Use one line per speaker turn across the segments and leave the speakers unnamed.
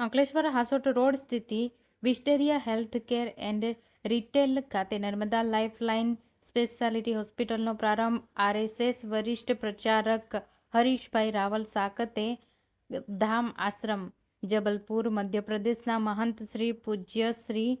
Ankleshwar Hansot road સ્થિતિ, Wisteria health care and retail ખાતે Narmada lifeline speciality હોસ્પિટલનો પ્રારંભ. આરએસએસ વરિષ્ઠ પ્રચારક હરીશભાઈ રાવલ સાકતે ધામ આશ્રમ, જબલપુર, મધ્યપ્રદેશના મહંત શ્રી પૂજ્ય શ્રી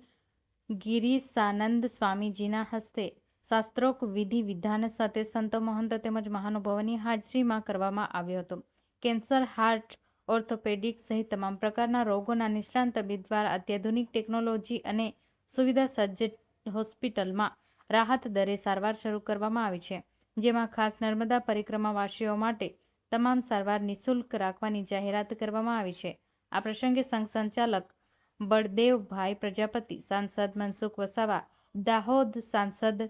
ગિરીશાનંદ સ્વામીજીના હસ્તે શાસ્ત્રોક વિધિ વિધાન સાથે સંતો મહંતો તેમજ મહાનુભાવોની હાજરીમાં કરવામાં આવ્યો હતો. કેન્સર, હાર્ટ ઓર્થોપેડિક સહિત તમામ પ્રકારના રોગોના નિષ્ણાંત તબીબ દ્વારા અત્યાધુનિક ટેકનોલોજી અને સુવિધા સજ્જ હોસ્પિટલમાં રાહત દરે સારવાર શરૂ કરવામાં આવી છે, જેમાં ખાસ નર્મદા પરિક્રમાવાસીઓ માટે તમામ સારવાર નિઃશુલ્ક રાખવાની જાહેરાત કરવામાં આવી છે. આ પ્રસંગે સંઘ સંચાલક બળદેવભાઈ પ્રજાપતિ, સાંસદ મનસુખ વસાવા, દાહોદ સાંસદ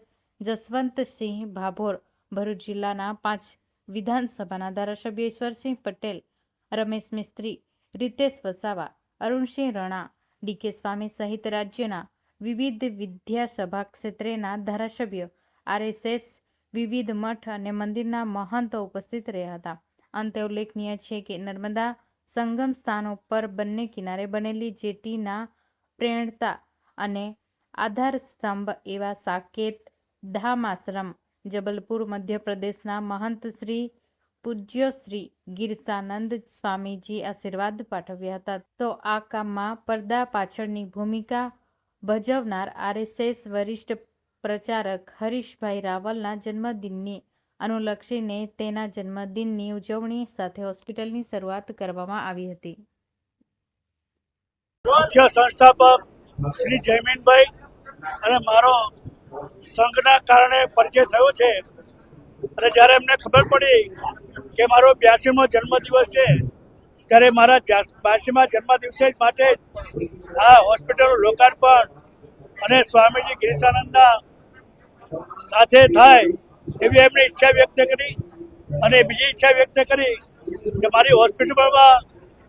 જસવંતસિંહ ભાભોર, ભરૂચ જિલ્લાના પાંચ વિધાનસભાના ધારાસભ્ય ઈશ્વરસિંહ પટેલ રમેશ મિસ્ત્રી, રીતેશ વસાવા, અરુણસિંહ રણા ડીકે સ્વામી સહિત રાજ્યના વિવિધ વિદ્યાસભા ક્ષેત્રેના ધારાસભ્ય, આરએસએસ, વિવિધ મઠ અને મંદિરના મહંતો ઉપસ્થિત રહ્યા હતા. અંતે ઉલ્લેખનીય છે કે નર્મદા સંગમ સ્થાનો પર બંને કિનારે બનેલી જેટીના પ્રેરણતા અને આધાર સ્તંભ એવા સાકેત ધામ આશ્રમ, જબલપુર, મધ્યપ્રદેશના મહંત શ્રી પૂજ્ય શ્રી ગીરસાનંદ સ્વામીજી આશીર્વાદ પાઠવ્યા હતા. તો આ કામમાં પડદા પાછળની ભૂમિકા ભજવનાર આરએસએસ વરિષ્ઠ પ્રચારક હરીશભાઈ રાવલના જન્મદિનને અનુલક્ષીને તેના જન્મદિનની ઉજવણી સાથે હોસ્પિટલની શરૂઆત કરવામાં આવી હતી.
મુખ્ય સંસ્થાપક શ્રી જયમીનભાઈ અને મારો સંઘના કારણે પરિચય થયો છે. અને જ્યારે એમને ખબર પડી કે મારો બ્યાસીમો જન્મદિવસ છે, ત્યારે મારા બ્યાસીમા જન્મદિવસે જ માટે આ હોસ્પિટલનું લોકાર્પણ અને સ્વામીજી ગિરીશાનંદના સાથે થાય એવી એમની ઈચ્છા વ્યક્ત કરી અને બીજી ઈચ્છા વ્યક્ત કરી કે મારી હોસ્પિટલમાં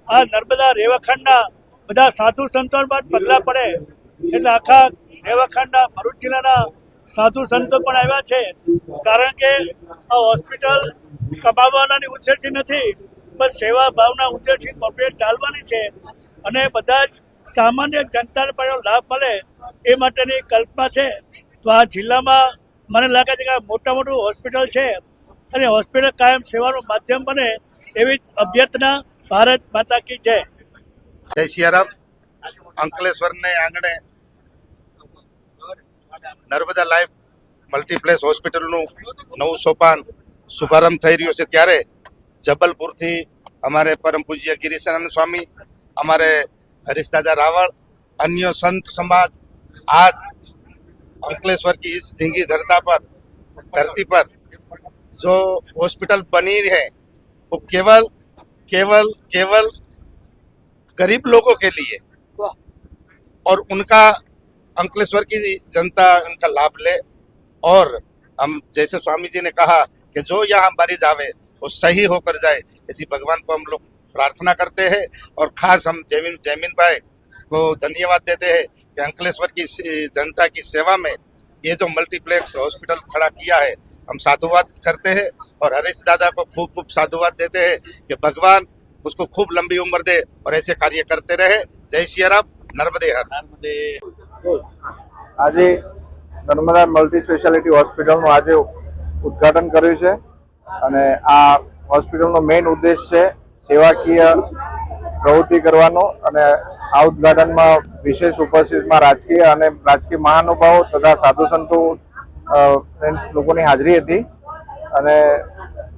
આ નર્મદા રેવાખંડના બધા સાધુ સંતો પણ પગલાં પડે એટલે આખા રેવાખંડના ભરૂચ જિલ્લાના સાધુ સંતો પણ આવ્યા છે. કારણ કે આ હોસ્પિટલ કમાવાના ઉદ્દેશથી નથી, બસ સેવા ભાવના ઉદ્દેશથી કોર્પોરેટ ચાલવાની છે અને બધા જ સામાન્ય જનતાને પણ લાભ મળે એ માટેની કલ્પના છે. તો આ જિલ્લામાં મને લાગે છે કે મોટા મોટું હોસ્પિટલ છે અને હોસ્પિટલ કાયમ સેવાનું માધ્યમ બને એવી અભ્યર્થના ભારત માતા કી જય.
જય સિયારામ અંકલેશ્વરને આંગણે નર્મદા લાઈફ મલ્ટીપ્લેસ હોસ્પિટલનું નવું સોપાન શુભારંભ થઈ રહ્યો છે ત્યારે જબલપુરથી અમારે પરમ પૂજ્ય ગિરીશાનંદ સ્વામી અમારે હરીશદાદા રાવળ अन्य संत समाज आज अंकलेश्वर की इस धींगी धरता पर धरती पर जो हॉस्पिटल बनी है वो केवल केवल केवल गरीब लोगों के लिए और उनका अंकलेश्वर की जनता उनका लाभ ले। और हम, जैसे स्वामी जी ने कहा कि जो यहाँ मरीज़ आवे वो सही होकर जाए। इसी भगवान को हम लोग प्रार्थना करते हैं और खास हम ज़मीन ज़मीन भाई को धन्यवाद देते हैं कि अंकलेश्वर की जनता की सेवा में ये जो मल्टीप्लेक्स हॉस्पिटल खड़ा किया है, हम साधुवाद करते हैं और हरीश दादा को खूब खूब साधुवाद देते हैं कि भगवान उसको खूब लंबी उम्र दे और ऐसे कार्य करते रहे। जय सियाराम नर्मदे हर।
આજે નર્મદા મલ્ટી સ્પેશિયાલિટી હોસ્પિટલનું આજે ઉદ્ઘાટન કર્યું છે અને આ હોસ્પિટલનો મેઇન ઉદ્દેશ છે સેવાકીય પ્રવૃત્તિ કરવાનો અને આ ઉદ્ઘાટનમાં વિશેષ ઉપસ્થિતમાં રાજકીય અને રાજકીય મહાનુભાવો તથા સાધુ સંતો લોકોની હાજરી હતી. અને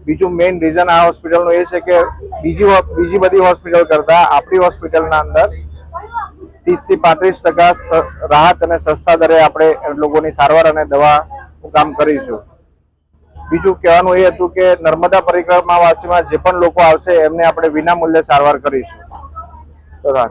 બીજું મેઇન રીઝન આ હોસ્પિટલનું એ છે કે બીજી બીજી બધી હોસ્પિટલ કરતાં આપણી હોસ્પિટલના અંદર ત્રીસથી પાંત્રીસ ટકા રાહત અને સસ્તા દરે આપણે લોકોની સારવાર અને દવાનું કામ કરીશું. બીજું કહેવાનું એ હતું કે નર્મદા પરિક્રમાવાસીમાં જે પણ લોકો આવશે એમને આપણે વિના મૂલ્યે સારવાર કરીશું. તથા